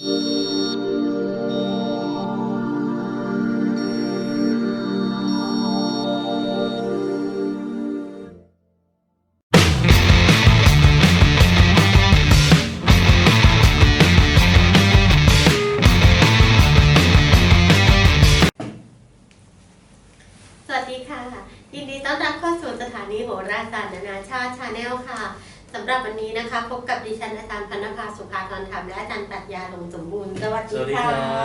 สวัสดีค่ะ ยินดีต้อนรับเข้าสู่สถานีโหราศาสตร์นานาชาติชาแนลค่ะ สำหรับวันนี้นะคะ พบกับดิฉันอาจารย์พันนภาสุภาธรธรรมและอาจารย์ปรัชญาลงสมบูรณ์สวัสสดีวัสดีค่ะ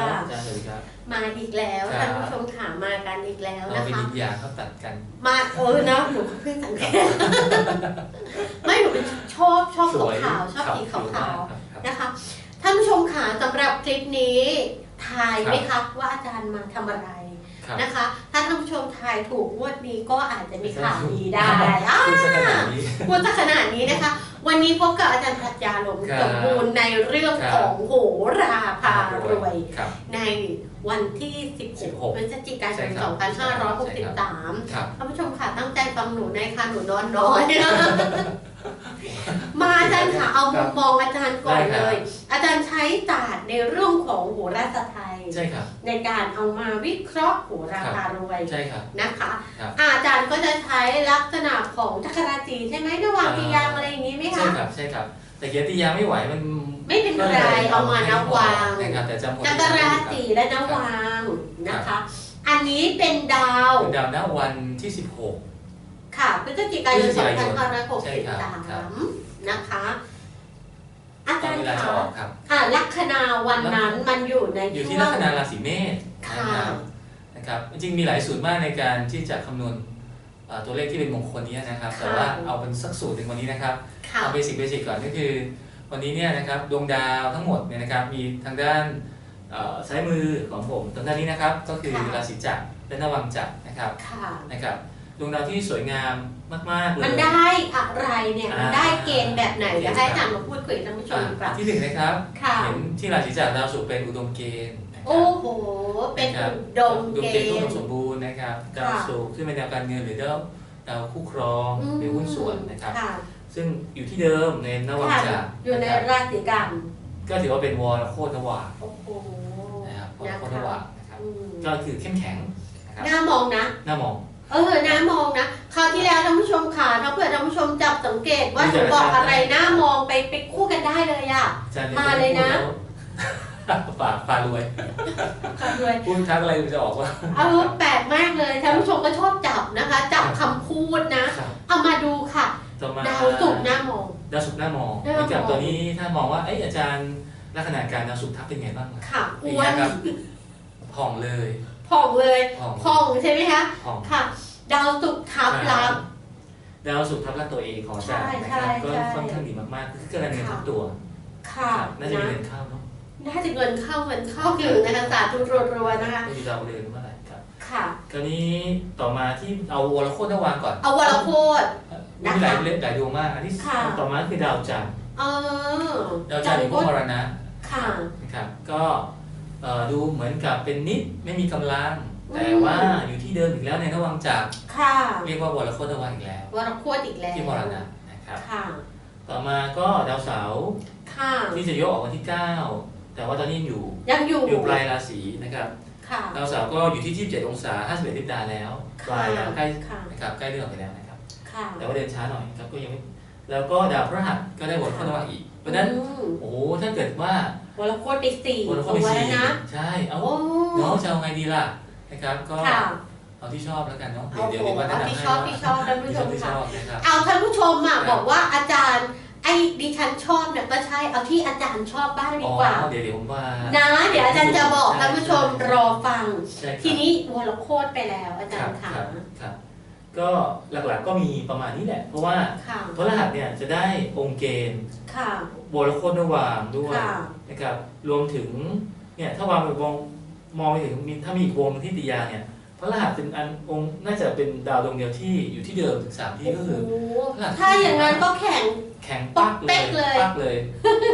ครับอาจารย์สวัสดีครับ มาอีกแล้วครัท่าบนผู้ชมขามากันอีกแล้วเรานะไปคะดิบยาเขาตัดกัน มาเออเนาะหนูก็เพิ่งสังเกตไม่หนูเป็นชอบชอบสวยขาวๆชอบสีขาวครับๆนะคะท่านผู้ชมขาสำหรับคลิปนี้ทายไหมคะว่าอาจารย์มาทำอะไรครับ นะคะ ถ้าท่านผู้ชมทายถูกงวดนี้ก็อาจจะมีข่าวดีได้อ่าพูดซะขนาดนี้พูดซะขนาดนี้นะคะ วันนี้พบกับอาจารย์ปรัชญาลมครับสมบูรณ์ในเรื่องครับของโหราพารวยครับในวันที่ 16 16พฤศจิกายใช่นครับ2563ครับท่านผู้ชมค่ะตั้งใจฟังหนูในค่ะหนูนอนน้อยนะมาอาจารย์ค่ะเอามุมมองอาจารย์ก่อนได้คเลรับยอาจารย์ใช้ศาสตร์ในเรื่องของโหราศาสตร์ไทย ใช่ครับ ในการเอามาวิเคราะห์โหราพารวยใช่ครับนะคะครับอาจารย์ก็จะใช้ลักษณะของจักรราศีใช่ไหมระหว่างปียางอะไรอย่างนี้ไหมใช่คะครับใช่ครับ แต่เกียรติยาไม่ไหวมันไม่เป็นไรเอามานับวางนะครับแต่จำหมดจักรราศีและนวางนะคะ อันนี้เป็นดาวเป็นดาวณวันที่ค่ะพฤศจิกายนพฤศจิกายนใช่ครับครับ2563นะคะ อา16ตอจานรเวย์ลาจะคะออกครับอะลัคนาวันนั้นมันอยู่ในอยู่ช่ที่วลังคนาราศีเมษค่ะนะครับนะครับ จริงๆมีหลายสูตรมากในการที่จะคำนวณเอ่อตัวเลขที่เป็นมงคลนี้นะครับ แต่ว่าเอาเป็นสักสูตรหนึ่งวันนี้นะครับค่ะเอาเบสิกเบสิกก่อนก็คือ วันนี้เนี่ยนะครับดวงดาวทั้งหมดเนี่ยนะครับมีทางด้านเอ่อซ้ายมือของผมตรงด้านนี้นะครับ ก็คือค่ะราศีจักรและนวังจักรนะครับค่ะนะครับ ดวงดาวที่สวยงามมากๆเลย มันได้อะไรเนี่ย มันอ่าได้เกณฑ์แบบไหนโอเคเดี๋ยวให้อาจารย์มาพูดคุยกับท่านผู้ชมอะดีกว่าที่หนึ่งนะครับ ค่ะ เห็นที่ราศีจักรดาวศุกร์เป็นอุดมเกณฑ์นะคโอ้รับโห เป็นนะครับอุดมอุดมเกเกณฑ์ณอุดมฑ์สมบูรณ์นะครับดาวค่ะ ศุกร์ซึ่งเป็นดาวการเงินหรือดาวดาวคู่ครองหรือหุ้นส่วนนะครับ ค่ะ ซึ่งอยู่ที่เดิมในนวังค่ะ จักรอยู่ในนะครับราศีกันก็ถือว่าเป็นวรโคตรนวาโอ้โหนะครับวรนะโคตรนคะวานะครับ อืมก็คือเข้มแข็งนะครับน่ามองนะ หน้ามอง เออน้ามองนะคราวที่แล้วท่านผู้ชมค่ะถ้าเผื่อท่านผู้ชมจับสังเกตว่าหนูบอกอะไรน้ามองไปไปคู่กันได้เลยอะอาจารย์มาเลยนะฝากฝากรวยค่ะเลยพูดทักอะไรมันจะออกว่าเอาแปลกมากเลยท่านผู้ชมก็ชอบจับนะคะ จับคำพูดนะครับเอามาดูค่ะต่อมาดาวศุกร์หน้ามองดาวศุกร์หน้ามองหน้ามองเหมือนกับตัวนี้ถ้ามองว่าเอ้ยอาจารย์ลักษณะการดาวศุกร์ทับเป็นไงบ้างล่ะค่ะออ้ย่างวเงี้นยครับผ่องเลย ผ่องเลยผ่องผ่องใช่ไหมคะผ่อง ค่ะ ดาวศุกร์ทับลับ ดาวศุกร์ทับลักษณ์ตัวเองของอาจารย์ใช่นะครับก็ใช่ ค่อนข้างดีมากๆคือการเงินทับตัวค่ะครับน่าจะมีนะเงินเข้าเนาะน่าจะเงินเข้าเงินเข้าถึงนะคะสาธุรัวๆนะคะ ไม่มีดาวเรือนเมื่อไหร่ครับ ค่ะ คราวนี้ต่อมาที่เอาวรโคตรนวางก่อนเอาวรโคตร มีหลายเล่มหลายดวงมากอันที่ค่ะ ต่อมาคือดาวจันทร์เออดาวจันทร์เป็นพวกมรณะค่ะ นะครับก็เอ่อ ดูเหมือนกับเป็นนิดไม่มีกำลังอืมแต่ว่าอยู่ที่เดิมอีกแล้วในระวังจักรค่ะเรียกว่าวรโคตรนวางอีกแล้ววรโคตรอีกแล้วที่มรณะนะครับค่ะต่อมาก็ดาวเสาร์ค่ะที่จะยกออกวันที่ 9 แต่ว่าตอนนี้ยังอยู่ยังอยู่อยู่ปลายราศีนะครับค่ะดาวเสาร์ก็อยู่ที่ 27 องศา 51ทิศดาแล้วปลายแล้วใกล้ค่ะนะครับใกล้เรื่องไปแล้วนะครับค่ะแต่ว่าเดินช้าหน่อยครับก็ยังไม่แล้วก็ดาวพฤหัสก็ได้บทข้อนวางอีก เพราะฉะนั้นอืมโอ้โหถ้าเกิดว่าวรโคตรไปสี่บทตัข้อไปวสี่แล้วนะ ใช่เอาโอ้เนาะจะเอาไงดีล่ะนะครับก็ค่ะเอาที่ชอบแล้วกันเนาะเอาเดี๋ยวโหเดี๋ยวว่าแนะเอานำที่ให้ชอบว่าที่ชอบท่านผู้ที่ชชอบมที่ชค่ะอบนะครับเอาท่านผู้ชมอะครับบอกว่าอาจารย์ไอ้ดิฉันชอบเนี่ยก็ใช่เอาที่อาจารย์ชอบบ้างดีอ๋อกว่าเดี๋ยวเดี๋ยวผมว่านะเดี๋ยวอาจารย์จะบอกท่านผู้ชมรอฟังใช่ครับทีนี้วรโคตรไปแล้วอาคจารรับย์คค่ะรับครับ ก็หลักๆก็มีประมาณนี้แหละ เพราะว่าค่ะพระรหัสเนี่ยจะได้องค์เกณฑ์ค่ะ บรโคตรวางด้วยค่ะ นะครับรวมถึงเนี่ยถ้าวางไปวงมองไปถึงมีถ้ามีอีกวงที่ติยาเนี่ยพระรหัสเป็นอันองค์น่าจะเป็นดาวดวงเดียวที่อยู่ที่เดิมถึงสามที่ก็คือ โอ้โหถ้าอย่างนั้นก็แข่ง แข็งปักเป๊กเลยปักเลย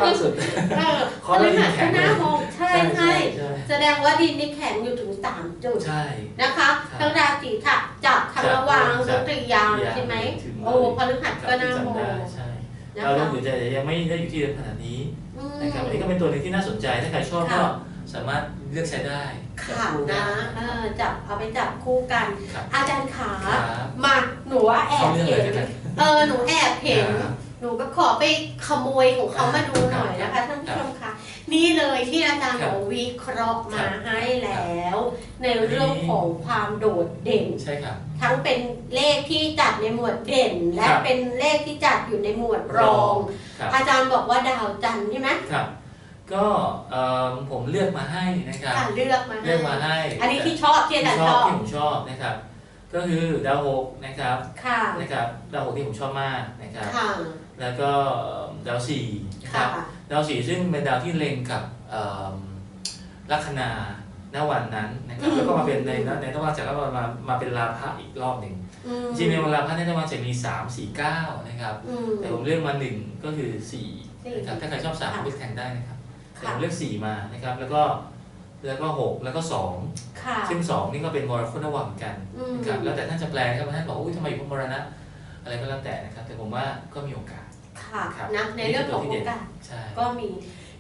ปักสุด เออขอพให้ฤหัสแข็ก็งเลย น่ามอง ใช่ใช่ใช่แสดงว่าดินนี่แข็งอยู่ถึงสามจุดใช่ นะคะครับทั้งราศีถักจับทั้งระวางจัทั้บงตรียางตรียางใช่ไหมถึงเลยโอ้พฤหัสก็น่ามองจำได้ใช่นะเราคะต้องอยู่แต่ยังไม่ได้อยู่ที่เดิมขนาดนี้อือืม นะครับอันนี้ก็เป็นตัวหนึงที่น่าสนใจถ้าใครชอบค่ะ ก็สามารถเลือกใช้ได้จับค่ะคู่ได้นะเออจับเอาไปจับคู่กัน ครับอาจารย์ขาครับมาหนูว่าแอเข้าบเรื่องเลเห็ยนกันเออหนูแอบเห็นครับหนูก็ขอไปขโมยของเขามาดูหน่อยนะคะท่านผู้ชมคะ นี่เลยที่อาจารย์ครัหบมอวิเคราะห์มาครับให้แล้ว ในเรื่องของความโดดเด่นใช่ครับทั้งเป็นเลขที่จัดในหมวดเด่น และครับเป็นเลขที่จัดอยู่ในหมวดรองครับอาจารย์บอกว่าดาวจันทร์ใช่ไหมครับก็เอ่อผมเลือกมาให้นะครับค่ะเลือกมาเลือกมาให้ อันนี้ที่ชอบที่อาจารย์ชชอบอบที่ผมชอบนะครับ ก็คือดาวหกนะครับค่ะนะครับดาวหกที่ผมชอบมากนะครับค่ะ แล้วก็ดาวสี่นะคค่ะรับดาวสี่ซึ่งเป็นดาวที่เล็งกับเอิ่มลัคนาณวันนั้นนะครับอืมแล้วก็มาเป็นในในตะวันจากก็มามาเป็นลาภะอีกรอบหนึ่งอืมจริงๆในวันลาภะในตะวันจะมี3 4 9นะครับอืมแต่ผมเลือกมาหนึ่งก็คือ4สี่นะครับถ้าใครชอบ3ค่ะเลือกแทนได้นะครับแต่ค่ะผมเลือก4มานะครับ แล้วก็แล้วก็6แล้วก็2ค่ะซึ่ง2นี่ก็เป็นมรคุณระหว่างกันอืมนะครับแล้วแต่ท่านจะแปลนะครับท่านบอกอุ้ยทำไมอยู่พวกมรณะอะไรก็แล้วแต่นะครับ แต่ผมว่าก็มีโอกาส ค่ะครับนะในเรื่องของโอกาสใช่ ก็มี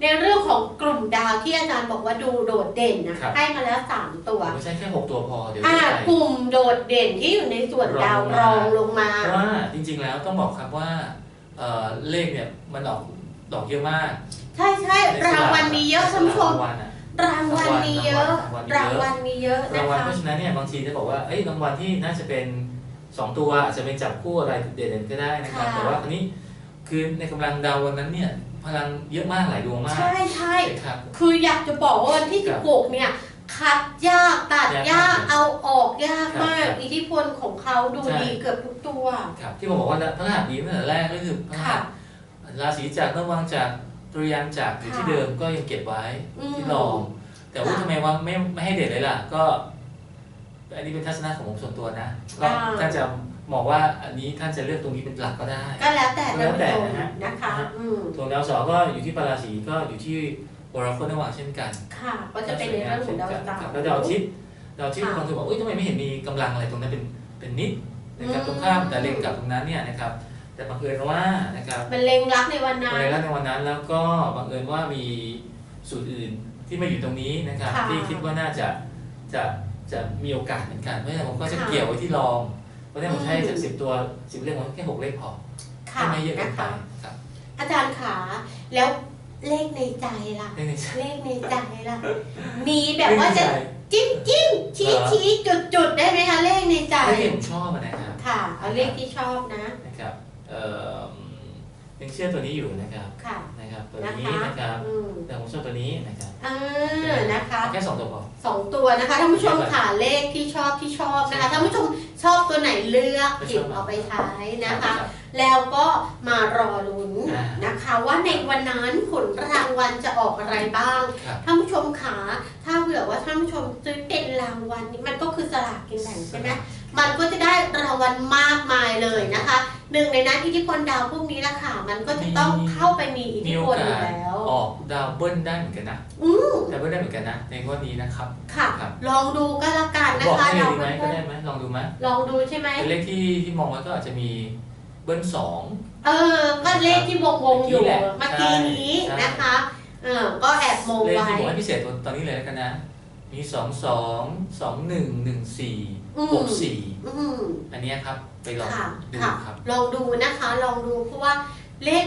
ในเรื่องของกลุ่มดาวที่อาจารย์บอกว่าดูโดดเด่นนะครับ ให้มาแล้วสามตัว ไม่ใช่แค่ 6 ตัวพอเดี๋ยวอ่าจะไป กลุ่มโดดเด่นที่อยู่ในส่วนดาวรรอองงลลงงมา เพราะว่าจริงๆแล้วต้องบอกครับว่าเอ่อเลขเนี่ยมันออกดอกเยอะมากใช่ใช่รางวัลมีเยอะท่านผู้ชมรางวัลอะ รางวัลมีเยอะ รารางงวัวัลล มีเยอะรานะงวัลคะเพราะฉะนั้นเนี่ยบางทีจะบอกว่าเอ้ยรางวัลที่น่าจะเป็น 2 ตัวอาจจะเป็นจับคู่อะไรเด่นๆก็ได้นะครับค่ะแต่ว่าอันนี้ คือในกำลังดาววันนั้นเนี่ย พลังเยอะมากหลายดวงมากใช่ใช่ครับ คืออยากจะบอกว่าวันที่ครับ16 เนี่ย คัดยากตัดยากยากมากเอาออกยากครับมากครับอิทธิพลของเขาดูใช่ดีเกือบทุกตัวครับที่ผมบอกว่าพระรหัสดีตั้งแต่แรกก็คือพระรหัค่ะสราศีจากระวังจากตริยานจากอยู่ที่ค่ะเดิมก็ยังเก็บไว้อืมที่รองแต่ว่าค่ะทำไมว่าไม่ไม่ให้เด่นเลยล่ะ ก็ อันนี้เป็นทัศนะของผมส่วนตัวนะ ก็อ่าท่านจะ มองว่าอันนี้ท่านจะเลือกตรงนี้เป็นหลักก็ได้ ก็แล้วแต่แล้ท่านวผู้แต่ชมนะฮะนะคะนะฮะอืมส่วนดาวเสาร์ก็อยู่ที่ปาราศีก็อยู่ที่วรคุณระหว่างเช่นกัน ค่ะ ก็จะเป็นในเรื่องของดาวเสาครับร์แล้วดาวอาทิตย์ดาวอาทิตย์ค่ะบางคนบอกเอ้ยทำไมไม่เห็นมีกำลังอะไรตรงนั้นเป็นเป็นนิดนะครับอืมตรงข้ามแต่เล็งกับตรงนั้นเนี่ยนะครับแต่บังเอิญว่านะครับมันเล็งรักในวันนั้นในในวันนั้น แล้วก็บังเอิญว่ามีสูตรอื่นที่มาอยู่ตรงนี้นะครับค่ะที่คิดว่าน่าจะจะจะมีโอกาสเหมือนกันเพราะฉะนั้นผมก็จะค่ะเกี่ยวไว้ที่รอง เพราะฉะนั้นผมใช้อืมจากสิบตัวสิบเลขผมแค่หกเลขพอค่ะไม่เยอะเกินะนไปคะครับ อาจารย์ขาแล้วเลขในใจล่ะไม่ในใจ เลขในใจล่ะ มีแบบว่าจะเลขในใจจิ้มจิ้มชี้เหรอชี้จุดจุดได้ไหมคะเลขในใจเลขที่ผมชอบอะนะครับค่ะ เอาเลขที่ชอบนะนะครับเอ่อยังเชื่อตัวนี้อยู่นะครับ ค่ะนะครับ ตัวนะนี้คะนะครับอืมแต่ผมชอบตัวนี้นะครับเออนะคะแค่สองตัวพอ สองตัวนะคะท่านผู้ชมค่ะเลขที่ชอบที่ชอบนะคะท่านผู้ชมชอบตัวไหนเลือกหยิบเอาไปใช้นะคะรับแล้วก็มารอลุ้นอ่านนะคะ ว่าในวันนั้นผลรางวัลจะออกอะไรบ้างครับท่านผู้ชมขาถ้าเผื่อว่าท่านผู้ชมซื้อเป็นรางวัลนี่มันก็คือสลากกินแบ่งใช่ไหม มันก็จะได้รางวัลมากมายเลยนะคะหนึ่งในนั้นอิทธิพลดาวพวกนี้ละค่ะ มันก็จะต้องเข้าไปมีอิทมีธิโอพลกาอยู่สแล้ว ออกดาวเบิ้ลได้เหมือนกันนะอืมดาวเบิ้ลได้เหมือนกันนะ ในงวดนี้นะครับ ค่ะครับลองดูก็แล้วกันนะบอกคะให้เลยดาวดีไหมเบิ้ลก็ได้ไหมลองดูไหมลองดูใช่ไหมเป็นเลขที่ที่มองไว้ก็อาจจะมีเบิ้ลสองเออ ก็เลขที่วงวงๆอยู่เมื่เมื่ออกี้กี้แหละนี้ใช่นะคะ เออก็แอบมงเลขไว้ที่ผมให้พิเศษตัวตอนนี้เลยแล้วกันนะ มีสองสองสองหนึ่งหนึ่งสี่อืมหกสี่อืมอันเนี้ยครับไปลองค่ะดูค่ะครับ ลองดูนะคะ ลองดูเพราะว่าเลข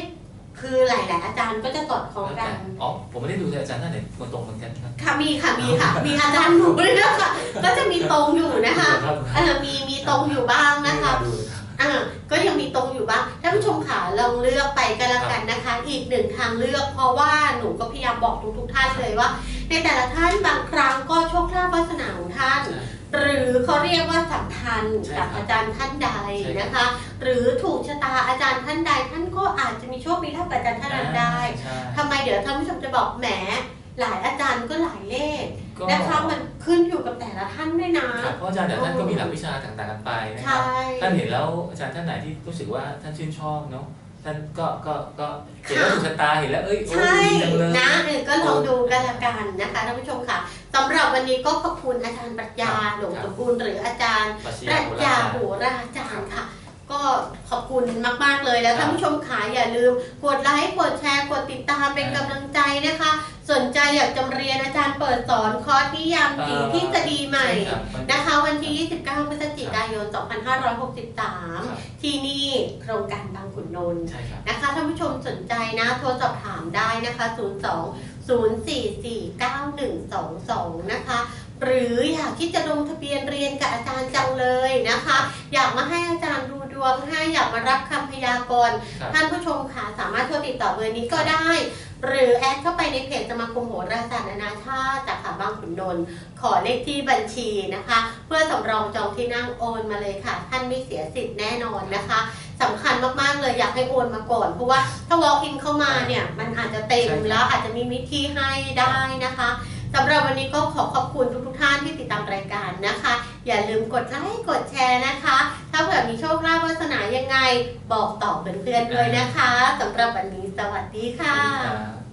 คือหลาย ๆ อาจารย์ก็จะสอดคล้องแล้วกัแต่นอ๋อ ผมไม่ได้ดูแต่อาจารย์ท่านไหนคนตรงเหมือนกันครับค่ะ มีค่ะ มีค่ะ มีอาจารย์หนูด้วยนะคะก็จะมีตรงอยู่นะคะครับเออมีมีตรงอยู่บ้างนะคะดูครับ อ่าก็ยังมีตรงอยู่บ้างท่านผู้ชมค่ะลองเลือกไปกันละกันนะคะ อีกหนึ่งทางเลือกเพราะว่าหนูก็พยายามบอกทุกๆท่านเลยว่า ในแต่ละท่านบางครั้งก็โชคลาภวาสนาของท่านใช่หรือเขาเรียกว่าสัมพันธ์ใช่กับครับอาจารย์ท่านใดใช่ครับนะคะ หรือถูกชะตาอาจารย์ท่านใด ท่านก็อาจจะมีโชคมีลาภกับอาจารย์ท่านนั้นได้ใช่ทำไมเดี๋ยวท่านผู้ชมจะบอกแหม หลายอาจารย์ก็หลายเลขก็นะคะมันขึ้นอยู่กับแต่ละท่านด้วยนะครับเพราะอาจารย์แต่ละท่านก็มีหลักวิชาต่างๆกันไปนะครับใช่ท่านเห็นแล้วอาจารย์ท่านไหนที่รู้สึกว่าท่านชื่นชอบเนาะท่านก็ก็ก็เห็นแล้วถูกชะตาเห็นแล้วเอ้ยโอ้ใช่ดีจังเลยนะเออก็ลองดูกันละกันนะคะท่านผู้ชมค่ะสำหรับวันนี้ก็ขอบคุณอาจารย์ปรัชญาครับหลวงสมบูรณ์หรืออาจารย์ปรัชปรัญาชโหราญาศาสตร์โหราจารย์ค่ะ ก็ขอบคุณมาก ๆ เลยแล้วครับท่านผู้ชมขาอย่าลืม กดไลค์กดแชร์กดติดตามเป็นครับกำลังใจนะคะ สนใจอยากจะเรียนอาจารย์เปิดสอนคอร์สนิยามสีเอ่อทฤษฎีใหม่ใช่ครับมันนะคะ วันที่ 29 พฤศจิกายนครับ2563 ที่นี่โครงการบางขุนนนท์ใช่ครับนะคะท่านผู้ชมสนใจนะโทรสอบถามได้นะคะ 02 044 9122 นะคะ หรืออยากที่จะลงทะเบียนเรียนกับอาจารย์จังเลยนะคะ อยากมาให้อาจารย์ดูดวงให้อยากมารับคำพยากรณ์ครับ ท่านผู้ชมค่ะสามารถโทรติดต่อเบอร์นี้ก็ได้ หรือแอดเข้าไปในเพจสมาคมโหราศาสตร์นานาชาติสาขาบางขุนนนท์ขอเลขที่บัญชีนะคะ เพื่อสำรองจองที่นั่งโอนมาเลยค่ะ ท่านไม่เสียสิทธิ์แน่นอนนะคะสำคัญมากๆเลยอยากให้โอนมาก่อนเพราะว่าถ้า walk in เข้ามาเนี่ยมันอาจจะเต็มใช่ครับ แล้วอาจจะมีวิธีให้ได้นะคะ สำหรับวันนี้ก็ขอขอบคุณทุกๆท่านที่ติดตามรายการนะคะ อย่าลืมกดไลค์กดแชร์นะคะ ถ้าเผื่อมีโชคลาภวาสนายังไง บอกต่อเพื่อนๆด้วยนะคะสำหรับวันนี้สวัสดีค่ะ